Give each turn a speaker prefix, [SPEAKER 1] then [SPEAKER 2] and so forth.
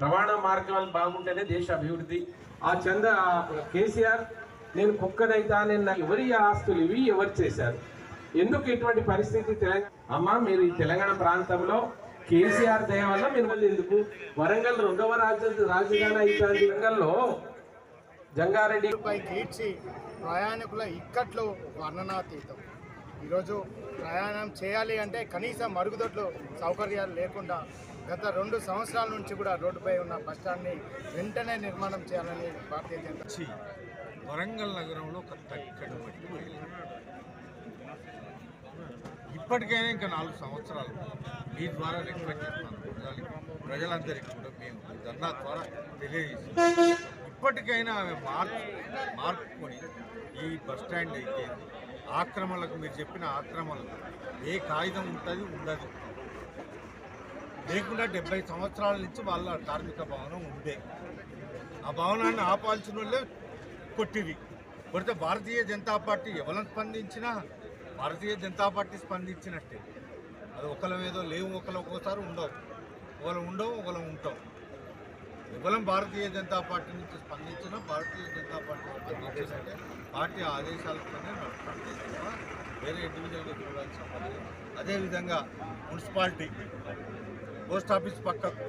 [SPEAKER 1] గ్రామాలు బాగుంటేనే దేశ అభివృద్ధి. ఆ చంద కేసీఆర్ నేను కుక్కనైతా నేను నాకు ఎవరి ఆస్తులు ఇవి ఎవరు చేశారు? ఎందుకు ఇటువంటి పరిస్థితి తెలంగాణ? అమ్మా మీరు ఈ తెలంగాణ ప్రాంతంలో కేసీఆర్ దయ వల్ల మీరు మళ్ళీ ఎందుకు? వరంగల్ రెండవ రాజ రాజధాని అయితే వరంగల్లో జంగారెడ్డి
[SPEAKER 2] పై ప్రయాణికుల ఇక్కట్లు వర్ణనాతీతం. ఈరోజు ప్రయాణం చేయాలి అంటే కనీసం మరుగుదొడ్లు సౌకర్యాలు లేకుండా గత రెండు సంవత్సరాల నుంచి కూడా రోడ్డుపై ఉన్న బస్టాండ్ని వెంటనే నిర్మాణం చేయాలని భారతీయ జనతా
[SPEAKER 3] వచ్చి వరంగల్ నగరంలో ఒక తక్కడి మట్టి ఇప్పటికైనా ఇంకా నాలుగు సంవత్సరాలు మీ ద్వారా రిక్వెస్ట్ చేస్తున్నాను ప్రజలందరికీ కూడా మేము ధర్నా ద్వారా తెలియజేస్తున్నాం. ఇప్పటికైనా ఆమె మార్పు మార్పుకొని ఈ బస్ స్టాండ్ అయితే ఆక్రమణలకు మీరు చెప్పిన ఆక్రమణలకు ఏ కాగితం ఉంటుంది ఉండదు. లేకుండా డెబ్బై సంవత్సరాల నుంచి వాళ్ళ కార్మిక భవనం ఉండే. ఆ భవనాన్ని ఆపాల్సిన వాళ్ళే కొట్టివి కొడితే భారతీయ జనతా పార్టీ ఎవరిని స్పందించినా భారతీయ జనతా పార్టీ స్పందించినట్టే. అది ఒకళ్ళ ఏదో లేవు ఒకరి ఒక్కోసారి ఉండవు. ఒకళ్ళు ఉండవు ఒకళ్ళు ఉంటాం కేవలం భారతీయ జనతా పార్టీ నుంచి స్పందించిన భారతీయ జనతా పార్టీ స్పందించినట్టే పార్టీ ఆదేశాలతోనే నడుస్తుంది వేరే ఇండివిజువల్గా చూడాల్సిన పని అదేవిధంగా మున్సిపాలిటీ పోస్ట్ ఆఫీస్ పక్కకు